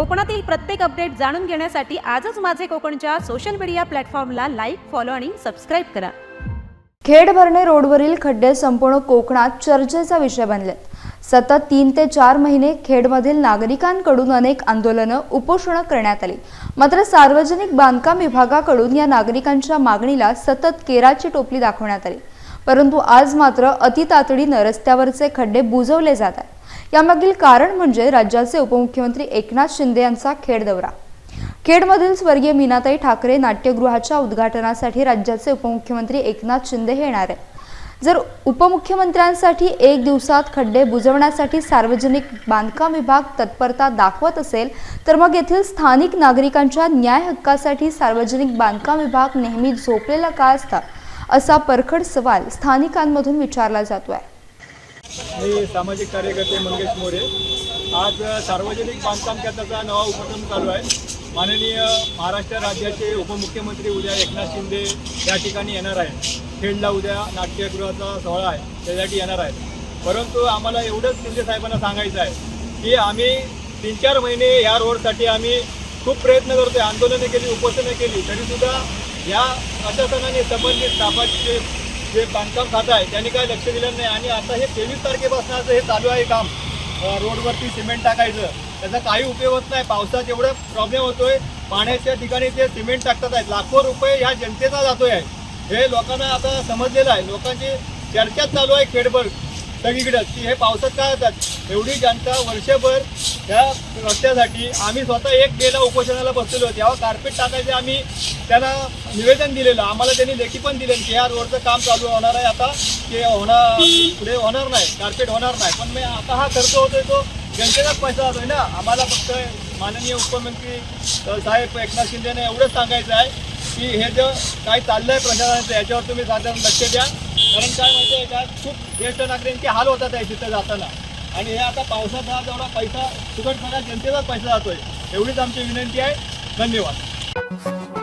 कोकणातील प्रत्येक अपडेट जाणून घेण्यासाठी आजच माझे कोकणच्या सोशल मीडिया प्लॅटफॉर्मला लाईक फॉलो आणि सबस्क्राईब करा. खेड भरणे रोडवरील खड्डे संपूर्ण कोकणात चर्चेचा विषय बनलेत सतत तीन ते चार महिने खेडमधील नागरिकांकडून अनेक आंदोलनं उपोषणं करण्यात आली. मात्र सार्वजनिक बांधकाम विभागाकडून या नागरिकांच्या मागणीला सतत केराची टोपली दाखवण्यात आली. परंतु आज मात्र अतितातडीनं रस्त्यावरचे खड्डे बुजवले जात आहेत. यामागील कारण म्हणजे राज्याचे उपमुख्यमंत्री एकनाथ शिंदे यांचा खेड दौरा खेडमधील स्वर्गीय मीनाताई ठाकरे नाट्यगृहाच्या उद्घाटनासाठी राज्याचे उपमुख्यमंत्री एकनाथ शिंदे हे येणार आहेत. जर उपमुख्यमंत्र्यांसाठी एक दिवसात खड्डे बुजवण्यासाठी सार्वजनिक बांधकाम विभाग तत्परता दाखवत असेल तर मग येथील स्थानिक नागरिकांच्या न्याय हक्कासाठी सार्वजनिक बांधकाम विभाग नेहमी झोपलेला का असता असा परखड सवाल स्थानिकांमधून विचारला जातोय. मी सामाजिक कार्यकर्ते मंगेश मोरे. आज सार्वजनिक बांधकाम खात्याचा नवा उपक्रम चालू आहे. माननीय महाराष्ट्र राज्याचे उपमुख्यमंत्री उद्या एकनाथ शिंदे या ठिकाणी येणार आहेत. खेडला उद्या नाट्यगृहाचा सोहळा आहे त्यासाठी येणार आहे परंतु आम्हाला एवढंच शिंदे साहेबांना सांगायचं आहे की आम्ही तीन चार महिने या रोडसाठी आम्ही खूप प्रयत्न करतोय आंदोलनं केली उपोषणं केली तरीसुद्धा या प्रशासनाने संबंधित कामाचे जे बांधकाम खातं आहे त्यांनी काय लक्ष दिलं नाही. आणि आता हे तेवीस तारखेपासून हे चालू आहे काम रोडवरती सिमेंट टाकायचं त्याचा काही उपयोग होत नाही. पावसात एवढं प्रॉब्लेम होतोय पाण्याच्या ठिकाणी ते सिमेंट टाकतात आहेत लाखो रुपये ह्या जनतेचा जातोय आहे. हे लोकांना आता समजलेलं आहे. लोकांची चर्चाच चालू आहे खेडभर सगळीकडं की हे पावसात काय येतात एवढी जनता वर्षभर या रस्त्यासाठी आम्ही स्वतः एक डेला उपोषणाला बसलेलो होतो. तेव्हा कार्पेट टाकायचे आम्ही त्यांना निवेदन दिलेलं. आम्हाला त्यांनी लेखी पण दिलेलं की या रोडचं काम चालू होणार आहे आता. ते होणार पुढे होणार नाही. कार्पेट होणार नाही. पण मी आता हा खर्च होतोय तो जनतेचाच पैसा जातोय ना. आम्हाला फक्त माननीय उपमुख्यमंत्री साहेब एकनाथ शिंदेने एवढंच सांगायचं आहे. की हे जे काय चाललंय प्रशासनाचं याच्यावर तुम्ही साधारण लक्ष द्या. कारण काय माहिती आहे का खूप ज्येष्ठ नागरिकांचे हाल होतात आहे तिथं जाताना. आणि हे आता पावसात हा जेवढा पैसा फुकट सगळ्या जनतेचाच पैसा जातोय एवढीच आमची विनंती आहे. धन्यवाद.